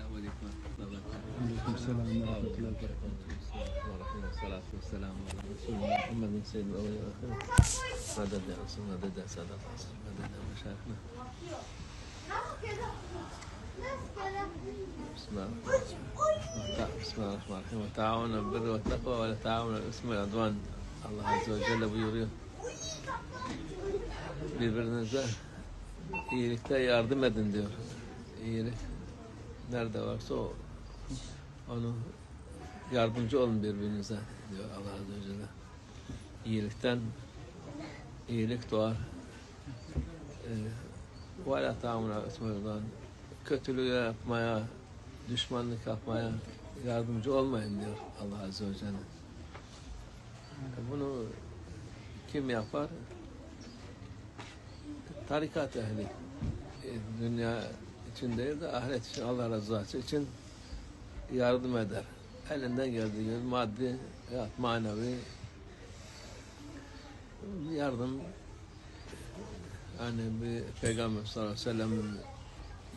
Selamun Aleyküm. Aleyküm selam ve rahmetullahi ve berekatuhu. والصلاة والسلام على رسول الله محمد سيد الأولين والآخرين مدد يا رسول مدد يا سادة العصر مدد يا مشايخنا بسم الله بسم الله الرحمن الرحيم وتعاونوا على البر والتقوى ولا تعاونوا على الإثم والعدوان Azze ve Celle buyuruyor. Birbirinize iyilikte yardım edin diyor. İyilik nerede varsa o onu yardımcı olun birbirinize diyor Allah Azze ve Celle. İyilikten iyilik doğar. Ve la ta'amuna etmeyudan kötülüğü yapmaya, düşmanlık yapmaya yardımcı olmayın diyor Allah Azze ve Celle. Bunu kim yapar? Tarikat ehli. E, Dünya için değil de ahiret için, Allah rızası için yardım eder. Elinden geldiği maddi veya manevi yardım yani bir Peygamber sallallahu aleyhi ve sellem'in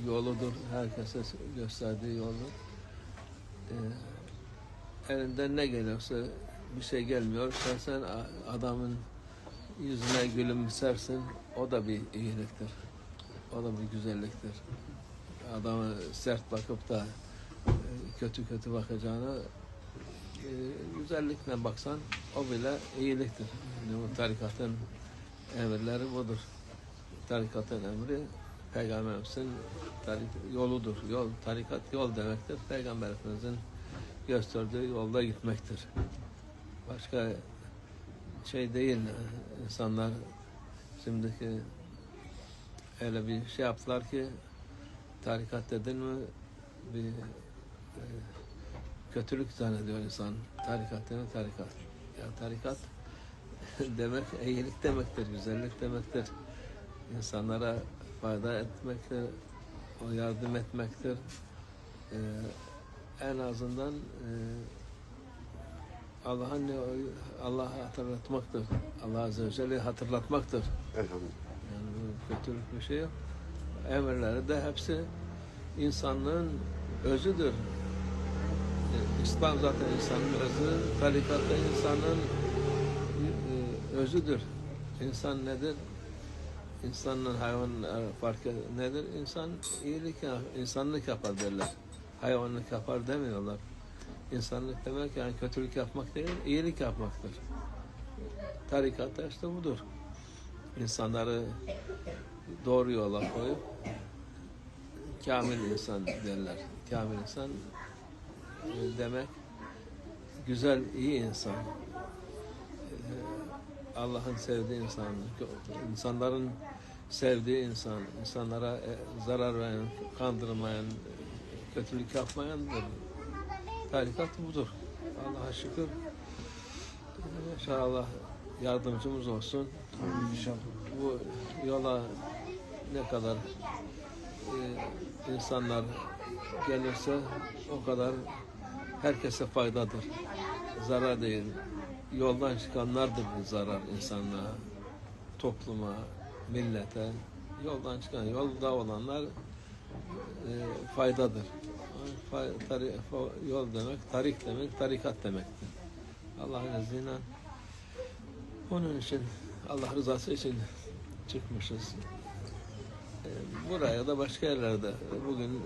yoludur. Herkese gösterdiği yoldur. Ee, elinden ne geliyorsa bir şey gelmiyor. Sen, sen adamın yüzüne gülümsersin. O da bir iyiliktir. O da bir güzelliktir. Adamı sert bakıp da e, kötü kötü bakacağına e, güzellikle baksan o bile iyiliktir. Yani bu tarikatın emirleri budur. Tarikatın emri Peygamberimizin yoludur. Yol, tarikat yol demektir. Peygamberimizin gösterdiği yolda gitmektir. Başka şey değil. İnsanlar şimdiki öyle bir şey yaptılar ki tarikat dedin mi bir e, kötülük zannediyor insan. Tarikat değil mi? Tarikat. Ya tarikat demek iyilik demektir, güzellik demektir. İnsanlara fayda etmektir, o yardım etmektir. Ee, en azından e, Allah'ın Allah'ı hatırlatmaktır. Allah Azze ve Celle'yi hatırlatmaktır. Elhamdülillah. Yani bu kötülük bir şey yok. Emirleri de hepsi insanlığın özüdür. E, İslam zaten insanın özü, tarikat da insanın e, özüdür. İnsan nedir? İnsanla hayvan farkı nedir? İnsan iyilik, insanlık yapar derler. Hayvanlık yapar demiyorlar. İnsanlık demek yani kötülük yapmak değil, iyilik yapmaktır. Tarikat da işte budur. İnsanları doğru yola koyup kamil insan derler. Kamil insan e, demek güzel, iyi insan. E, Allah'ın sevdiği insan, insanların sevdiği insan, insanlara e, zarar veren, kandırmayan, kötülük yapmayandır. Tarikat budur. Allah'a şükür. İnşallah yardımcımız olsun. İnşallah. Bu yola ne kadar e, insanlar gelirse o kadar herkese faydadır. Zarar değil. Yoldan çıkanlardır bu zarar insanlığa, topluma, millete. Yoldan çıkan, yolda olanlar e, faydadır. Fay- tari- fa- yol demek, tarik demek, tarikat demektir. Allah'ın izniyle onun için Allah rızası için çıkmışız. Ee, Buraya da başka yerlerde. Bugün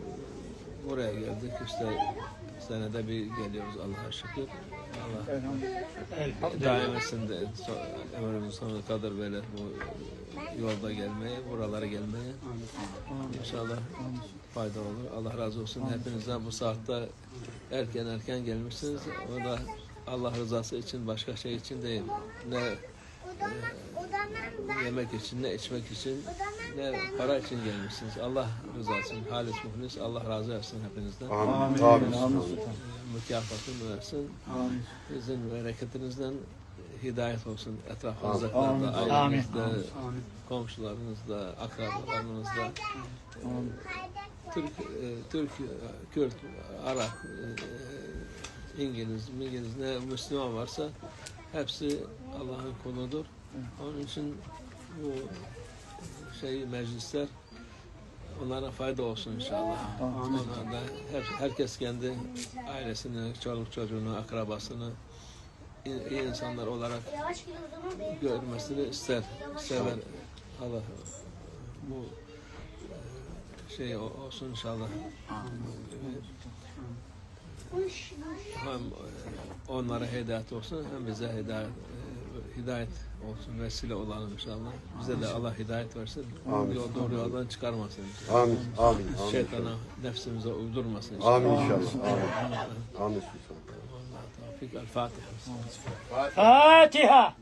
buraya geldik. İşte senede bir geliyoruz Allah'a şükür. Allah daim etsin de ömrümüzün sonuna kadar böyle bu yolda gelmeye, buralara gelmeye inşallah fayda olur. Allah razı olsun. Hepinizden bu saatte erken erken gelmişsiniz. O da Allah rızası için başka şey için değil. Ne yemek için, ne içmek için, ne para için gelmişsiniz. Allah rızası için, halis muhlis, Allah razı olsun hepinizden. Amin. Amin. Amin. Amin. Mükafatını versin. Amin. Sizin bereketinizden hidayet olsun etrafınızda, ailenizde, komşularınızda, akrabalarınızda. Türk, e, Türk, e, Kürt, Arap, e, İngiliz, İngiliz ne Müslüman varsa hepsi Allah'ın kuludur. Onun için bu şey meclisler onlara fayda olsun inşallah. Onlar da her, herkes kendi ailesini, çoluk çocuğunu, akrabasını iyi, insanlar olarak görmesini ister, sever. Allah bu e, şey olsun inşallah. Hem onlara hidayet olsun hem bize hidayet e, hidayet olsun vesile olalım inşallah. Bize de Allah hidayet versin. Amin. Yol, doğru yoldan çıkarmasın. Amin. Amin. Amin. Şeytana, nefsimize uydurmasın inşallah. Amin inşallah. Amin. Amin. Sultan. Allah tevfik. El Fatiha. Fatiha.